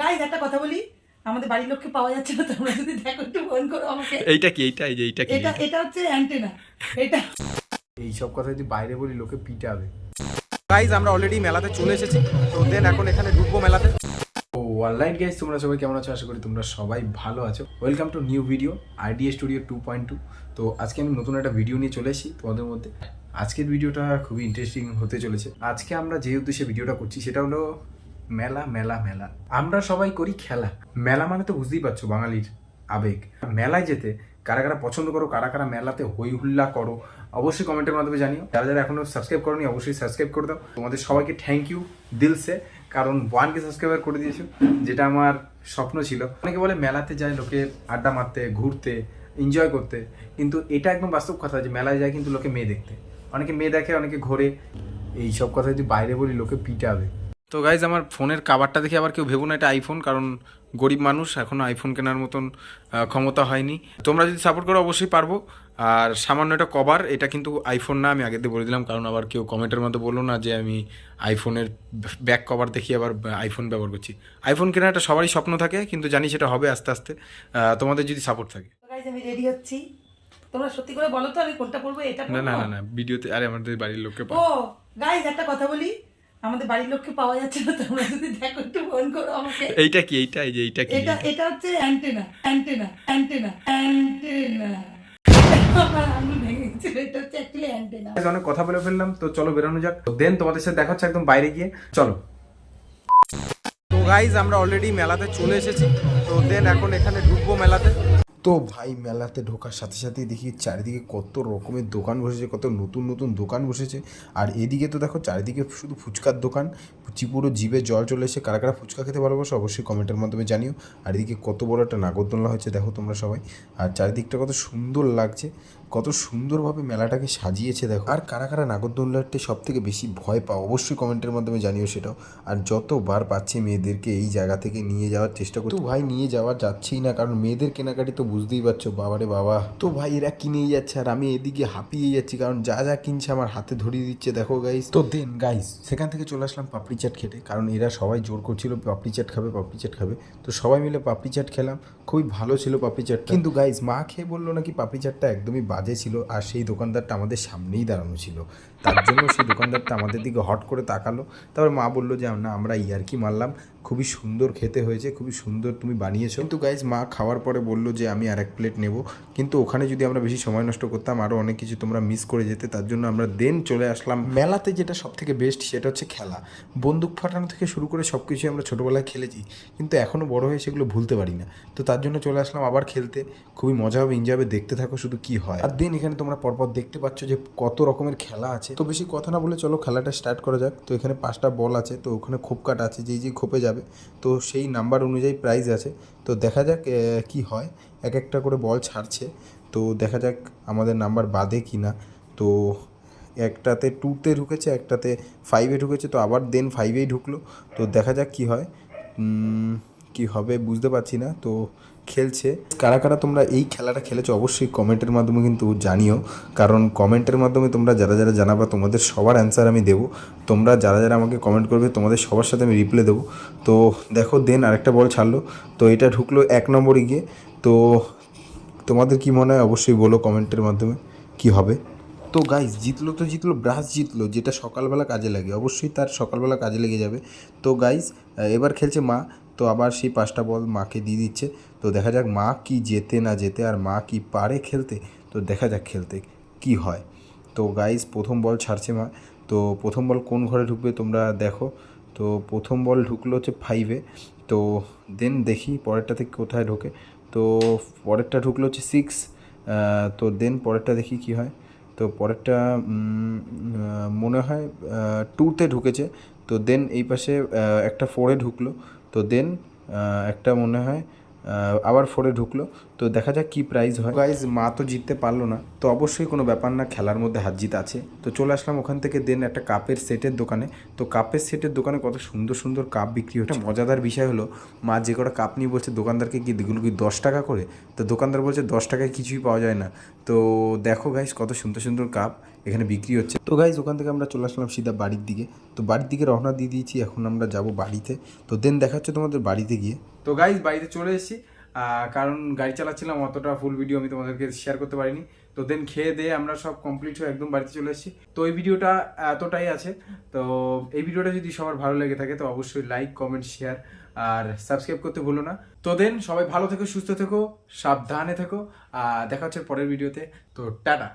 Guys একটা কথা বলি। আমাদের বাড়ির লোককে পাওয়া যাচ্ছে না তোমরা যদি দেখো একটু ফোন করো আমাকে। এইটা কি এইটা এই যে এইটা কি? এটা এটা হচ্ছে অ্যান্টেনা এটা। এইসব কথা যদি বাইরে বলি লোকে পিটাবে। গাইজ আমরা অলরেডি মেলাতে চলে এসেছি তো দেন এখন এখানে ঢুকবো মেলাতে। ও অনলাইন গাইজ তোমরা সবাই কেমন আছো? আশা করি তোমরা সবাই ভালো আছো। Welcome to new video idea studio two point two তো আজকে আমি নতুন একটা ভিডিও নিয়ে চলে এসেছি তোমাদের মধ্যে। আজকের ভিডিওটা খুবই ইন্টারেস্টিং হতে চলেছে। আজকে আমরা যে উদ্দেশ্যে ভিডিওটা করছি সেটা হলো মেলা মেলা মেলা। আমরা সবাই করি খেলা। মেলা মানে তো বুঝতেই পারছ বাঙালির আবেগ। মেলায় যেতে কারা কারা পছন্দ করো, কারা কারা মেলাতে হই হুল্লা করো, অবশ্যই কমেন্টের মাধ্যমে জানিও। যারা যারা এখনও সাবস্ক্রাইব করোনি, অবশ্যই সাবস্ক্রাইব করে দাও। তোমাদের সবাইকে থ্যাংক ইউ দিলসে। কারণ ওয়ানকে সাবস্ক্রাইবার করে দিয়েছ, যেটা আমার স্বপ্ন ছিল। অনেকে বলে মেলাতে যায়, লোকে আড্ডা মারতে, ঘুরতে এনজয় করতে। কিন্তু এটা একদম বাস্তব কথা যে মেলায় যায় কিন্তু লোকে মেয়ে দেখতে। অনেকে মেয়ে দেখে, অনেকে ঘোরে। এই সব কথা যদি বাইরে বলি, লোকে পিটাবে। তো গাইজ আমার ফোনের কাভারটা দেখে আবার কেউ ভেবো না এটা আইফোন কারণ গরিব মানুষ এখনও আইফোন কেনার মতন ক্ষমতা হয়নি। তোমরা যদি সাপোর্ট করো অবশ্যই পারব। আর সামান্য একটা কভার এটা কিন্তু আইফোন না আমি আগে দিয়ে বলে দিলাম কারণ আবার কেউ কমেন্টের মধ্যে বলল না যে আমি আইফোনের ব্যাক কভার দেখি আবার আইফোন ব্যবহার করছি। আইফোন কেনার একটা সবারই স্বপ্ন থাকে কিন্তু জানি সেটা হবে আস্তে আস্তে। তোমাদের যদি সাপোর্ট থাকে। আমি রেডি হচ্ছি। তোমরা সত্যি করে বলো তো আমি কোনটা পরবো এটা না না না না ভিডিওতে আরে আমাদের বাড়ির লোককে ও গাইজ একটা কথা বলি। আমাদের বাড়ির লোককে পাওয়া যাচ্ছে না তোমরা যদি দেখো একটু ফোন করো আমাকে। এইটা কি এইটা এই যে এইটা কি? এটা এটা হচ্ছে অ্যান্টেনা অ্যান্টেনা অ্যান্টেনা অ্যান্টেনা অনেক কথা বলে ফেললাম তো চলো বেরোনো যাক। দেন তোমাদের সাথে দেখা হচ্ছে একদম বাইরে গিয়ে। চলো। তো গাইজ আমরা অলরেডি মেলাতে চলে এসেছি। তো দেন এখন এখানে ঢুকবো মেলাতে। তো ভাই মেলাতে ঢোকার সাথে সাথেই দেখি চারিদিকে কত রকমের দোকান বসেছে, কত নতুন নতুন দোকান বসেছে। আর এদিকে তো দেখো চারিদিকে শুধু ফুচকার দোকান পুরো জিভে জল চলে এসে কারা কারা ফুচকা খেতে ভালোবাসো অবশ্যই কমেন্টের মাধ্যমে জানিও। আর এদিকে কত বড় একটা নাগরদোলা হয়েছে, দেখো তোমরা সবাই। আর চারিদিকটা কত সুন্দর লাগছে। কত সুন্দরভাবে মেলাটাকে সাজিয়েছে দেখো। আর কারা কারা নাগরদোলনাতে সব থেকে বেশি ভয় পাও অবশ্যই কমেন্টের মাধ্যমে জানিও সেটাও। আর যতবার পাচ্ছে মেয়েদেরকে এই জায়গা থেকে নিয়ে যাওয়ার চেষ্টা করতো ভাই নিয়ে যাওয়া যাচ্ছেই না কারণ মেয়েদের কেনাকাটি তো বুঝতেই পারছ বাবারে বাবা। তো ভাই এরা কিনেই যাচ্ছে আর আমি এদিকে হাঁপিয়ে যাচ্ছি কারণ যা যা কিনছে আমার হাতে ধরিয়ে দিচ্ছে দেখো গাইস তো দেন গাইস সেখান থেকে চলে আসলাম পাপড়ি চাট খেতে কারণ এরা সবাই জোর করছিল পাপড়ি চাট খাবে পাপড়ি চাট খাবে। তো সবাই মিলে পাপড়ি চাট খেলাম খুবই ভালো ছিল পাপড়ি চাটটা। কিন্তু গাইস মা খেয়ে বলল নাকি পাপড়ি চাটটা একদমই বাজে ছিল আর সেই দোকানদারটা আমাদের সামনেই দাঁড়ানো ছিল। তার জন্য সেই দোকানদারটা আমাদের দিকে হট করে তাকালো। তারপর মা বলল যে, না, আমরা ইয়ারকি মারলাম। খুবই সুন্দর খেতে হয়েছে, খুবই সুন্দর তুমি বানিয়েছো। কিন্তু গাইজ মা খাওয়ার পরে বলল যে, আমি আর এক প্লেট নেব। কিন্তু ওখানে যদি আমরা বেশি সময় নষ্ট করতাম আরও অনেক কিছু তোমরা মিস করে যেতে। তার জন্য আমরা দেন চলে আসলাম। মেলাতে যেটা সব থেকে বেস্ট সেটা হচ্ছে খেলা। বন্দুক ফাটানো থেকে শুরু করে সব কিছুই আমরা ছোটোবেলায় খেলেছি। কিন্তু এখনও বড় হয়ে সেগুলো ভুলতে পারি না। তো তার জন্য চলে আসলাম আবার খেলতে। খুবই মজা হবে এনজয় হবে, দেখতে থাকো শুধু কি হয়। আর দেন এখানে তোমরা পরপর দেখতে পাচ্ছ যে কত রকমের খেলা আছে। তো বেশি কথা না বলে চলো খেলাটা স্টার্ট করা যাক। তো এখানে পাঁচটা বল আছে, তো ওখানে খোপ কাটা আছে, যেই যে খোপে যাবে। তো সেই নাম্বার অনুযায়ী প্রাইজ আছে। তো দেখা যাক কি হয়। এক একটা করে বল ছাড়ছে। তো দেখা যাক আমাদের নাম্বার বাদে কি না তো একটাতে টুতে ঢুকেছে, একটাতে ফাইভে ঢুকেছে, তো আবার দেন ফাইভেই ঢুকলো। তো দেখা যাক কি হয়। কি হবে বুঝতে পারছি না। তো খেলছে। কারা কারা তোমরা এই খেলাটা খেলেছো অবশ্যই কমেন্টের মাধ্যমে কিন্তু জানিও। কারণ কমেন্টের মাধ্যমে তোমরা যারা যারা জানাবা, তোমাদের সবার অ্যান্সার আমি দেবো। তোমরা যারা যারা আমাকে কমেন্ট করবে, তোমাদের সবার সাথে আমি রিপ্লাই দেবো। তো দেখো দেন আরেকটা বল ছাড়লো। তো এটা ঢুকলো এক নম্বরে গিয়ে। তো তোমাদের কি মনে হয়? অবশ্যই বলো কমেন্টের মাধ্যমে কি হবে। তো গাইজ জিতলো তো জিতলো, ব্রাশ জিতলো, যেটা সকালবেলা কাজে লাগে। অবশ্যই তার সকালবেলা কাজে লেগে যাবে। তো গাইজ এবার খেলছে মা। তো আবার সেই পাঁচটা বল মাকে দিয়ে দিচ্ছে। তো দেখা যাক মা কি যেতে না যেতে আর মা কি পারে খেলতে। তো দেখা যাক খেলতে কি হয়। তো গাইজ প্রথম বল ছাড়ছে মা। তো প্রথম বল কোন ঘরে ঢুকবে তোমরা দেখো। তো প্রথম বল ঢুকলো হচ্ছে ফাইভে তো দেন দেখি পরেরটা থেকে কোথায় ঢোকে। তো পরেরটা ঢুকলো হচ্ছে সিক্স তো দেন পরেরটা দেখি কি হয়। তো পরেরটা মনে হয় টুতে ঢুকেছে। তো দেন এই পাশে একটা ফোরে ঢুকলো। তো দেন একটা মনে হয় আবার ফোরে ঢুকলো। তো দেখা যাক কি প্রাইজ হয়। গাইজ মা তো জিততে পারল না। তো অবশ্যই কোনো ব্যাপার না খেলার মধ্যে হাত জিত আছে। তো চলে আসলাম ওখান থেকে দেন একটা কাপের সেটের দোকানে। তো কাপের সেটের দোকানে কত সুন্দর সুন্দর কাপ বিক্রি হচ্ছে। মজাদার বিষয় হলো মা যে কটা কাপ নিয়ে বলছে দোকানদারকে কি এগুলো কি দশ টাকা করে? তো দোকানদার বলছে দশ টাকায় কিছুই পাওয়া যায় না। তো দেখো গাইস কত সুন্দর সুন্দর কাপ। এখানে বিক্রি হচ্ছে। তো গাইজ ওখান থেকে আমরা চলে আসলাম সিধা বাড়ির দিকে। তো বাড়ির দিকে রওনা দিয়ে দিয়েছি, এখন আমরা যাব বাড়িতে। তো দেন দেখা হচ্ছে তোমাদের বাড়িতে গিয়ে। তো গাইজ বাড়িতে চলে এসেছি। কারণ গাড়ি চালাচ্ছিলাম, অতটা ফুল ভিডিও আমি তোমাদেরকে শেয়ার করতে পারিনি। তো দেন খেয়ে দিয়ে আমরা সব কমপ্লিট হয়ে একদম বাড়িতে চলে এসেছি। তো এই ভিডিওটা এতটাই আছে। তো এই ভিডিওটা যদি সবার ভালো লেগে থাকে, তো অবশ্যই লাইক কমেন্ট শেয়ার আর সাবস্ক্রাইব করতে ভুলো না। তো দেন সবাই ভালো থেকো, সুস্থ থেকো, সাবধানে থেকো। দেখা হচ্ছে পরের ভিডিওতে তো টাটা।